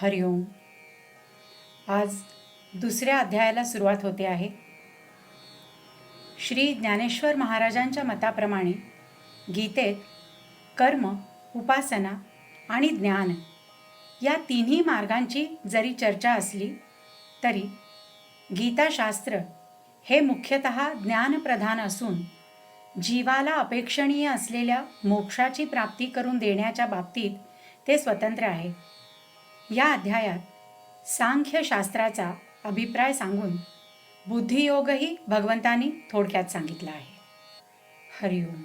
हरिओम आज दुसऱ्या अध्यायाला सुरुवात होते आहे. श्री ज्ञानेश्वर महाराजांच्या मताप्रमाणे गीतेत कर्म उपासना आणि ज्ञान या तिन्ही मार्गांची जरी चर्चा असली तरी गीताशास्त्र हे मुख्यतः ज्ञानप्रधान असून जीवाला अपेक्षणीय असलेल्या मोक्षाची प्राप्ती करून देण्याच्या बाबतीत ते स्वतंत्र आहे. या अध्यायात सांख्यशास्त्राचा अभिप्राय सांगून बुद्धियोगही भगवंतांनी थोडक्यात सांगितला आहे. हरिओम.